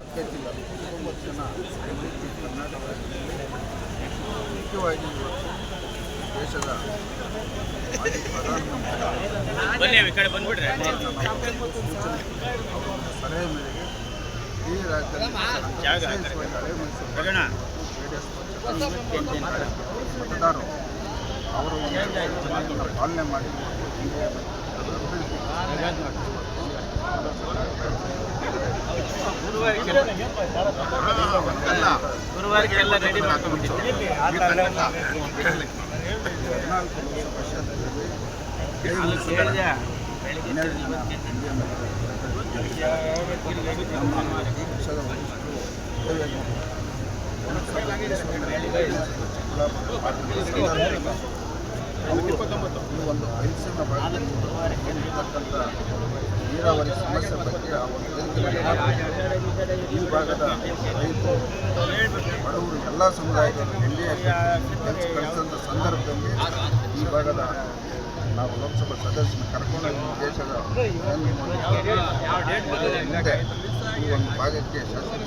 ತೊಂಬತ್ತು ಜನ ಮುಖ್ಯವಾಗಿ ದೇಶದ ಸಲಹೆ ಮೇರೆಗೆ ಈ ರಾಜ್ಯದಲ್ಲಿ ಮತದಾರರು ಅವರು ಒಂದು ಪಾಲನೆ ಮಾಡಿ ಗುರುವಾರಕ್ಕೆ ಎಲ್ಲ ರೆಡಿ ಮಾಡ್ಕೊಂಡ್ಬಿಟ್ಟಿದ್ದೆ ಹದಿನಾಲ್ಕು ಲೋಕಸಭಾ ಗುರುವಾರಕ್ಕೆ ಹೇಳಿದೆ ನೀರಾವರಿ ಸಮಸ್ಯೆ ಬಗ್ಗೆ ಆ ಒಂದು ಈ ಭಾಗದ ರೈತರು, ಬಡವರು, ಎಲ್ಲ ಸಮುದಾಯದವರು ಎಲ್ಲಿಯ ಕಳಿಸಿದಂಥ ಸಂದರ್ಭದಲ್ಲಿ ಈ ಭಾಗದ ನಾವು ಲೋಕಸಭಾ ಸದಸ್ಯನ ಕರ್ಕೊಂಡು ದೇಶದ ಮುಂದೆ ಈ ಒಂದು ಭಾಗಕ್ಕೆ ಶಾಶ್ವತ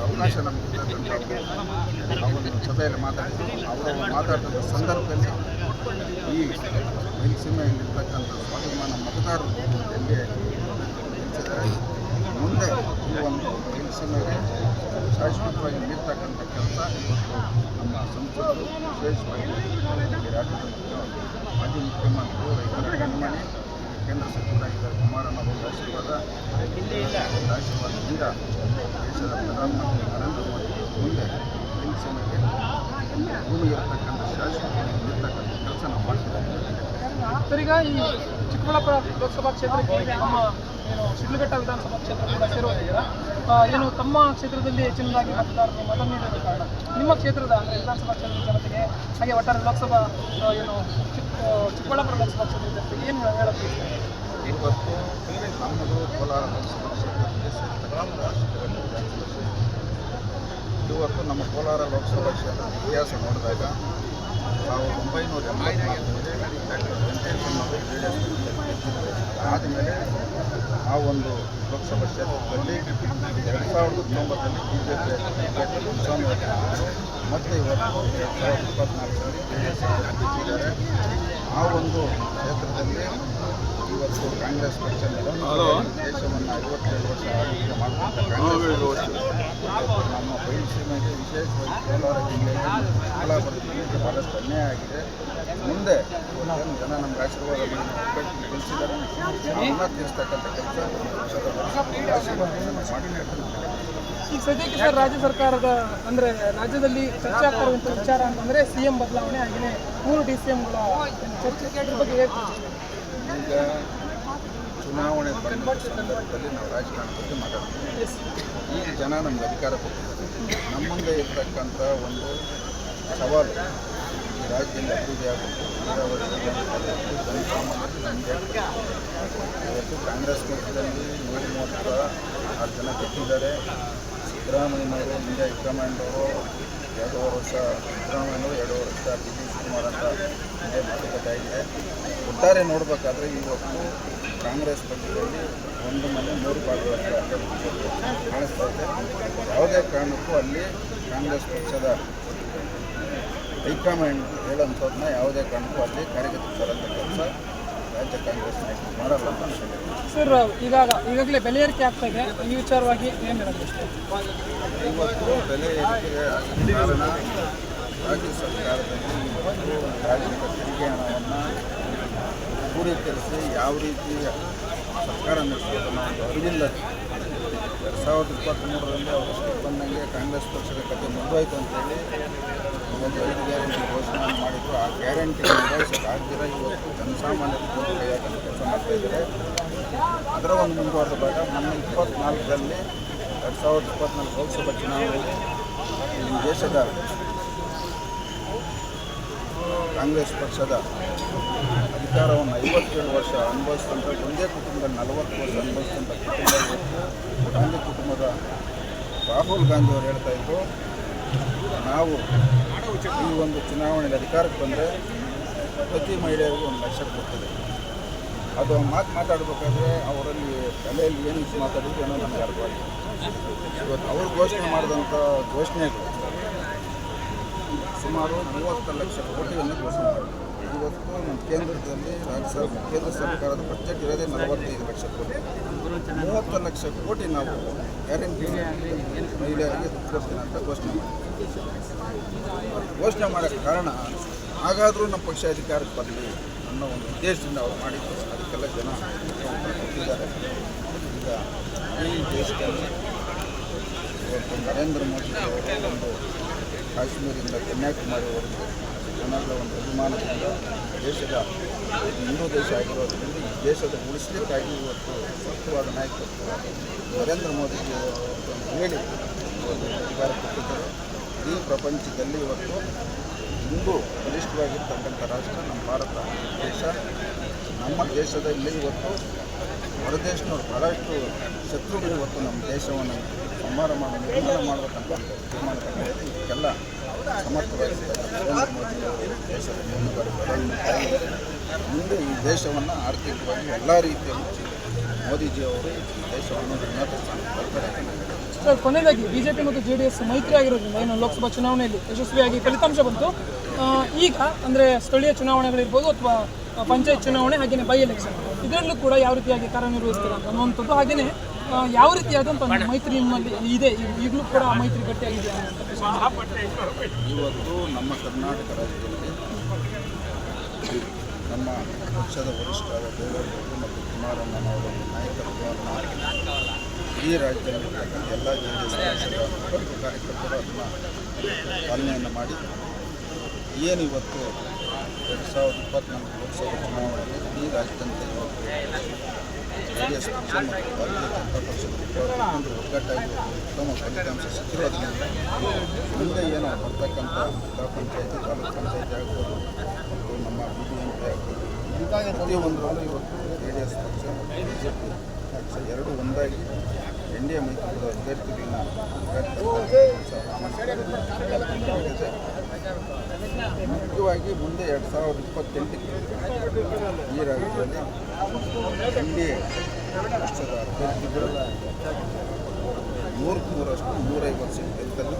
ಅವಕಾಶ ನಮಗೆ ಅವರು ಸಭೆಯಲ್ಲಿ ಮಾತಾಡಿದ್ರು ಅವರು ಮಾತಾಡಿದ ಸಂದರ್ಭದಲ್ಲಿ ಈ ಮೈಸೂರಿನಲ್ಲಿರ್ತಕ್ಕಂಥ ಸ್ವಾಭಿಮಾನ ನಿಲ್ಲಿಸಿದ್ದಾರೆ ಮುಂದೆ ಈ ಒಂದು ಬಯಲುಸೀಮೆಗೆ ಶಾಶ್ವತವಾಗಿ ನೀಡ್ತಕ್ಕಂಥ ಕೆಲಸ ಇವತ್ತು ನಮ್ಮ ಸಂಸದರು ವಿಶೇಷವಾಗಿ ರಾಜ್ಯದ ಮಾಜಿ ಮುಖ್ಯಮಂತ್ರಿಗಳು ರೈತರ ಕಣ್ಮಣಿ ಕೇಂದ್ರ ಸಚಿವರಾಗಿದ್ದಾರೆ ಕುಮಾರಣ್ಣವರ ಆಶೀರ್ವಾದ ಆಶೀರ್ವಾದದಿಂದ ದೇಶದ ಪ್ರಧಾನಮಂತ್ರಿ ನರೇಂದ್ರ ಮೋದಿ ಮುಂದೆ ಭೂಮಿ ಇರತಕ್ಕಂಥ ಶಾಶ್ವತವಾಗಿ ನೀಡ್ತಕ್ಕಂಥ ಕೆಲಸ ನಾವು ಮಾಡ್ತಿದ್ದೇವೆ. ಸರ್ ಈಗ ಈ ಚಿಕ್ಕಬಳ್ಳಾಪುರ ಲೋಕಸಭಾ ಕ್ಷೇತ್ರಕ್ಕೆ ನಮ್ಮ ಏನು ಶಿಡ್ಲಘಟ್ಟ ವಿಧಾನಸಭಾ ಕ್ಷೇತ್ರ ಕೂಡ ಸೇರುವುದಿಲ್ಲ ಏನು ತಮ್ಮ ಕ್ಷೇತ್ರದಲ್ಲಿ ಹೆಚ್ಚಿನದಾಗಿ ಮತದಾರರು ಮತ ನೀಡಿದ ಕಾರಣ ನಿಮ್ಮ ಕ್ಷೇತ್ರದ ಅಂದರೆ ವಿಧಾನಸಭಾ ಕ್ಷೇತ್ರದ ಜನತೆಗೆ, ಹಾಗೆ ಒಟ್ಟಾರೆ ಲೋಕಸಭಾ ಏನು ಚಿಕ್ಕ ಚಿಕ್ಕಬಳ್ಳಾಪುರ ಲೋಕಸಭಾ ಕ್ಷೇತ್ರದ ಜನತೆಗೆ ಏನು ಹೇಳಕ್ಕೆ ಇವತ್ತು ನಮ್ಮದು ಕೋಲಾರ ಲೋಕಸಭಾ ಕ್ಷೇತ್ರಕ್ಕೆ ಇವತ್ತು ನಮ್ಮ ಕೋಲಾರ ಲೋಕಸಭಾ ಕ್ಷೇತ್ರದ ಇತಿಹಾಸ ನೋಡಿದಾಗ ಸಾವಿರದ ಒಂಬೈನೂರ ಎಸ್ ಆದಮೇಲೆ ಆ ಒಂದು ಲೋಕಸಭಾ ಕ್ಷೇತ್ರದಲ್ಲಿ ಎರಡು ಸಾವಿರದ ಹತ್ತೊಂಬತ್ತರಲ್ಲಿ ಬಿ ಜೆ ಪಿ ಮತ್ತು ಇವತ್ತು ಎರಡು ಸಾವಿರದ ಇಪ್ಪತ್ನಾಲ್ಕರಲ್ಲಿ ಜೆ ಡಿ ಎಸ್ ಗೆದ್ದಿದ್ದಾರೆ ಆ ಒಂದು ಕ್ಷೇತ್ರದಲ್ಲಿ ಇವತ್ತು ಕಾಂಗ್ರೆಸ್ ಪಕ್ಷ ದೇಶವನ್ನು ವರ್ಷ ನಮ್ಮ ವಿಶೇಷವಾಗಿ ಕೋಲಾರ ಜಿಲ್ಲೆಯಲ್ಲಿ ಆಗಿದೆ ಮುಂದೆ ಜನ ನಮ್ಮ ಆಶೀರ್ವಾದ ತಿಳಿಸಿದ್ದಾರೆ ಸದ್ಯಕ್ಕೆ ರಾಜ್ಯ ಸರ್ಕಾರದ, ಅಂದ್ರೆ ರಾಜ್ಯದಲ್ಲಿ ಚರ್ಚೆ ಆಗ್ತಾ ವಿಚಾರ ಅಂತಂದ್ರೆ ಸಿ ಎಂ ಬದಲಾವಣೆ ಆಗಿದೆ ಮೂರು ಡಿ ಸಿ ಎಂಗಳ ಚರ್ಚೆ ಬಗ್ಗೆ ಚುನಾವಣೆ ಬಂದ ಸಂದರ್ಭದಲ್ಲಿ ನಾವು ರಾಜಕಾರಣ ಬಗ್ಗೆ ಮಾತಾಡ್ತೀವಿ. ಈಗ ಜನ ನಮ್ಗೆ ಅಧಿಕಾರ ಕೊಟ್ಟಿದ್ದಾರೆ. ನಮ್ಮ ಮುಂದೆ ಇರ್ತಕ್ಕಂಥ ಒಂದು ಸವಾಲು ಈ ರಾಜ್ಯದಲ್ಲಿ ಅಭಿವೃದ್ಧಿ ಆಗಬೇಕು ಇವತ್ತು ಕಾಂಗ್ರೆಸ್ ಪಕ್ಷದಲ್ಲಿ ನೂರ ಮೂವತ್ತ ಆರು ಜನ ಗೆದ್ದಿದ್ದಾರೆ. ಸಿದ್ದರಾಮಯ್ಯನವರು ಹೈಕಮಾಂಡ್ ಹೈಕಮಾಂಡವರು ಎರಡೂವರೆ ವರ್ಷ ಸಿದ್ದರಾಮಯ್ಯನವರು ಎರಡೂವರೆ ವರ್ಷ ಡಿ ಕೆ ಶಿವಕುಮಾರ್ ಅಂತ ಇದೇ ಮಾತುಕತೆ ಆಗಿದೆ. ಒಟ್ಟಾರೆ ನೋಡಬೇಕಾದ್ರೆ ಇವತ್ತು ಕಾಂಗ್ರೆಸ್ ಪಕ್ಷದಲ್ಲಿ ಒಂದು ಮನೆ, ಮೂರು ಭಾಗಗಳಾಗಿ ಕಾಣಿಸ್ತಾ ಇದೆ. ಯಾವುದೇ ಕಾರಣಕ್ಕೂ ಅಲ್ಲಿ ಕಾಂಗ್ರೆಸ್ ಪಕ್ಷದ ಹೈಕಮಾಂಡ್ ಹೇಳೋಂಥದ್ದನ್ನ ಯಾವುದೇ ಕಾರಣಕ್ಕೂ ಅಲ್ಲಿ ಕಾರ್ಯಗತ ತರಂಥ ಕೆಲಸ ರಾಜ್ಯ ಕಾಂಗ್ರೆಸ್ ನಾಯಕರು ಮಾಡಲ್ಲ ಅಂತ ಸರ್ ಈಗಾಗ ಈಗಾಗಲೇ ಬೆಲೆ ಏರಿಕೆ ಆಗ್ತಾ ಇದೆ ಈ ವಿಚಾರವಾಗಿ ಏನು ಹೇಳೋದು? ಇಷ್ಟ ಇವತ್ತು ಬೆಲೆ ಏರಿಕೆಗೆ ಕಾರಣ ರಾಜ್ಯ ಸರ್ಕಾರದಲ್ಲಿ ಇವತ್ತು ರಾಜ್ಯದ ತೆರಿಗೆ ಹಣವನ್ನು ಪೂರೈಕರಿಸಿ ಯಾವ ರೀತಿ ಸರ್ಕಾರ ನಡೆಸಬೇಕು ಅನ್ನೋ ಒಂದು ಅರಿವಿಲ್ಲ ಎರಡು ಸಾವಿರದ ಇಪ್ಪತ್ತ್ಮೂರರಲ್ಲಿ ಅವರಷ್ಟು ಬಂದಂಗೆ ಕಾಂಗ್ರೆಸ್ ಪಕ್ಷದ ಕಥೆ ಮುಂದುವಾಯಿತು ಅಂತೇಳಿ ಒಂದು ಐದು ಗ್ಯಾರಂಟಿ ಘೋಷಣೆ ಮಾಡಿದ್ರು. ಆ ಗ್ಯಾರಂಟಿ ನಿಭಾಯಿಸೋಕ್ಕಾಗ್ದಿರ ಇವತ್ತು ಜನಸಾಮಾನ್ಯರ ಕೈಯಾಗ ಕೆಲಸ ಮಾಡ್ತಾ ಇದ್ದಾರೆ. ಅದರ ಒಂದು ಮುಂದುವರೆದ ಭಾಗ ಮೊನ್ನೆ ಇಪ್ಪತ್ನಾಲ್ಕರಲ್ಲಿ ಎರಡು ಸಾವಿರದ ಇಪ್ಪತ್ತ್ನಾಲ್ಕು ಲೋಕಸಭಾ ಚುನಾವಣೆಯಲ್ಲಿ ಈ ದೇಶದ ಕಾಂಗ್ರೆಸ್ ಪಕ್ಷದ ಅಧಿಕಾರವನ್ನು ಐವತ್ತೇಳು ವರ್ಷ ಅನುಭವಿಸಿದಂಥ ಒಂದೇ ಕುಟುಂಬದಲ್ಲಿ ನಲವತ್ತು ವರ್ಷ ಅನುಭವಿಸಿದಂಥ ಕುಟುಂಬ ಗಾಂಧಿ ಕುಟುಂಬದ ರಾಹುಲ್ ಗಾಂಧಿ ಅವರು ಹೇಳ್ತಾ ಇದ್ರು, ನಾವು ಈ ಒಂದು ಚುನಾವಣೆಯಲ್ಲಿ ಅಧಿಕಾರಕ್ಕೆ ಬಂದರೆ ಪ್ರತಿ ಮಹಿಳೆಯರಿಗೂ ಒಂದು ಲಕ್ಷ ಕೊಡ್ತದೆ ಅದು ಮಾತು ಮಾತಾಡಬೇಕಾದ್ರೆ ಅವರಲ್ಲಿ ತಲೆಯಲ್ಲಿ ಏನು ಮಾತಾಡಿದ್ರು ಏನೋ ನಮಗೆ ಅರ್ಥವಾಗಿದೆ ಇವತ್ತು ಅವರು ಘೋಷಣೆ ಮಾಡಿದಂಥ ಘೋಷಣೆಗಳು ಸುಮಾರು ಮೂವತ್ತು ಲಕ್ಷ ಕೋಟಿಯನ್ನು ಘೋಷಣೆ ಮಾಡಿದೆ ಇವತ್ತು ನಮ್ಮ ಕೇಂದ್ರದಲ್ಲಿ ರಾಜ್ಯ ಸರ್, ಕೇಂದ್ರ ಸರ್ಕಾರದ ಬಜೆಟ್ ಇರೋದೇ ನಲವತ್ತೈದು ಲಕ್ಷ ಕೋಟಿ. ಮೂವತ್ತು ಲಕ್ಷ ಕೋಟಿ ನಾವು ಗ್ಯಾರಂಟಿ ಮಹಿಳೆಯರಿಗೆ ಕೊಡ್ತೀನಿ ಅಂತ ಘೋಷಣೆ ಮಾಡಿದ್ದೀವಿ ಘೋಷಣೆ ಮಾಡೋಕ್ಕೆ ಕಾರಣ ಹಾಗಾದರೂ ನಮ್ಮ ಪಕ್ಷ ಅಧಿಕಾರಕ್ಕೆ ಬರಲಿ ಅನ್ನೋ ಒಂದು ಉದ್ದೇಶದಿಂದ ಅವರು ಮಾಡಿದ್ದು. ಅದಕ್ಕೆಲ್ಲ ಜನ ಕೊಟ್ಟಿದ್ದಾರೆ. ಈಗ ಈ ದೇಶದಲ್ಲಿ ಇವತ್ತು ನರೇಂದ್ರ ಮೋದಿ ಅವರು ಒಂದು ಕಾಶ್ಮೀರಿಂದ ಕನ್ಯಾಕುಮಾರಿವರೆಗೂ ಜನಗಳ ಒಂದು ಅಭಿಮಾನದಿಂದ ದೇಶದ ಹಿಂದೂ ದೇಶ ಆಗಿರೋದ್ರಿಂದ ಈ ದೇಶದ ಉಳಿಸಲಿಕ್ಕಾಗಿ ಇವತ್ತು ಸೂಕ್ತವಾದ ನಾಯಕತ್ವ ನರೇಂದ್ರ ಅವರು ಹೇಳಿ ಅಧಿಕಾರ ಕೊಟ್ಟಿದ್ದಾರೆ. ಈ ಪ್ರಪಂಚದಲ್ಲಿ ಇವತ್ತು ಹಿಂದೂ ಬಲಿಷ್ಠವಾಗಿರ್ತಕ್ಕಂಥ ರಾಷ್ಟ್ರ ನಮ್ಮ ಭಾರತ, ದೇಶ. ನಮ್ಮ ದೇಶದಲ್ಲಿ ಇವತ್ತು ಹೊರದೇಶನವ್ರು ಬಹಳಷ್ಟು ಶತ್ರುಗಳು ಇವತ್ತು ನಮ್ಮ ದೇಶವನ್ನು ಸಂಹಾರ ಮಾಡಿ ನಿರ್ಮಾಣ ಮಾಡಬೇಕಂತ ತೀರ್ಮಾನ ತಗೊಂಡಿದ್ದು ಇದಕ್ಕೆಲ್ಲ ದೇಶದ ಮುಂದೆ ಈ ದೇಶವನ್ನು ಆರ್ಥಿಕವಾಗಿ ಎಲ್ಲ ರೀತಿಯಲ್ಲಿ ಮೋದಿಜಿಯವರು ಈ ದೇಶವನ್ನು ಉನ್ನತ ಹೇಳ್ತೀನಿ. ಸರ್, ಕೊನೆಯದಾಗಿ ಬಿಜೆಪಿ ಮತ್ತು ಜೆ ಡಿ ಎಸ್ ಮೈತ್ರಿ ಆಗಿರೋದ್ರಿಂದ ಏನು ಲೋಕಸಭಾ ಚುನಾವಣೆಯಲ್ಲಿ ಯಶಸ್ವಿಯಾಗಿ ಫಲಿತಾಂಶ ಬಂತು ಈಗ, ಅಂದರೆ ಸ್ಥಳೀಯ ಚುನಾವಣೆಗಳಿರ್ಬೋದು ಅಥವಾ ಪಂಚಾಯತ್ ಚುನಾವಣೆ ಹಾಗೆಯೇ ಬೈ ಎಲೆಕ್ಷನ್ ಇದರಲ್ಲೂ ಕೂಡ ಯಾವ ರೀತಿಯಾಗಿ ಕಾರ್ಯನಿರ್ವಹಿಸ್ತಾರೆ? ಅನ್ನುವಂಥದ್ದು ಹಾಗೆಯೇ ಯಾವ ರೀತಿಯಾದಂಥ ಮೈತ್ರಿ ನಿಮ್ಮಲ್ಲಿ ಇದೆ? ಈಗ- ಈಗಲೂ ಕೂಡ ಆ ಮೈತ್ರಿ ಗಟ್ಟಿಯಾಗಿದೆ. ಇವತ್ತು ನಮ್ಮ ಕರ್ನಾಟಕ ರಾಜ್ಯದಲ್ಲಿ ನಮ್ಮ ಪಕ್ಷದ ವರಿಷ್ಠರಾದ ದೇವೇಗೌಡರು ಮತ್ತು ಕುಮಾರಣ್ಣನವರ ನಾಯಕತ್ವವನ್ನು ಈ ರಾಜ್ಯದಲ್ಲಿರ್ತಕ್ಕಂಥ ಎಲ್ಲ ಜೆ ಡಿ ಎಸ್ ಕಾರ್ಯಕರ್ತರು ಅದನ್ನು ಪಾಲನೆಯನ್ನು ಮಾಡಿ ಏನು ಇವತ್ತು ಎರಡು ಸಾವಿರದ ಇಪ್ಪತ್ತ್ನಾಲ್ಕು ಲೋಕಸಭಾ ಚುನಾವಣೆಗೆ ಇಡೀ ರಾಜ್ಯದಂತೆ ಇವತ್ತು ಜೆ ಡಿ ಎಸ್ ಪಕ್ಷ ಮತ್ತು ಭಾರತೀಯ ಜನತಾ ಪಕ್ಷದ ಒಗ್ಗಟ್ಟಾಗಿ ಉತ್ತಮ ಫಲಿತಾಂಶ ಸಿಕ್ಕಿರೋದ್ರಿಂದ ಮುಂದೆ ಏನು ಬರ್ತಕ್ಕಂಥ ಜಿಲ್ಲಾ ಪಂಚಾಯತಿ ತಾಲೂಕು ಪಂಚಾಯತಿ ಆಗ್ಬೋದು ಮತ್ತು ನಮ್ಮ ಬಿ ಬಿ ಎಂ ಪಿ ಆಗ್ಬೋದು ಪ್ರತಿಯೊಂದರಲ್ಲೂ ಇವತ್ತು ಜೆ ಡಿ ಎಸ್ ಪಕ್ಷ ಮತ್ತು ಬಿ ಜೆ ಪಿ ಪಕ್ಷ ಎರಡೂ ಒಂದಾಗಿ ಮುಖ್ಯವಾಗಿ ಮುಂದೆ ಎರಡು ಸಾವಿರದ ಇಪ್ಪತ್ತೆಂಟಕ್ಕೆ ಈ ರಾಜ್ಯದಲ್ಲಿ ಎನ್ ಡಿ ಎ ಪಕ್ಷದ ಅಭ್ಯರ್ಥಿಗಳು ನೂರಕ್ಕೆ ನೂರಷ್ಟು ನೂರೈವತ್ತು ಸೀಟ್ ಗೆಲ್ಲುತ್ತಲ್ಲಿ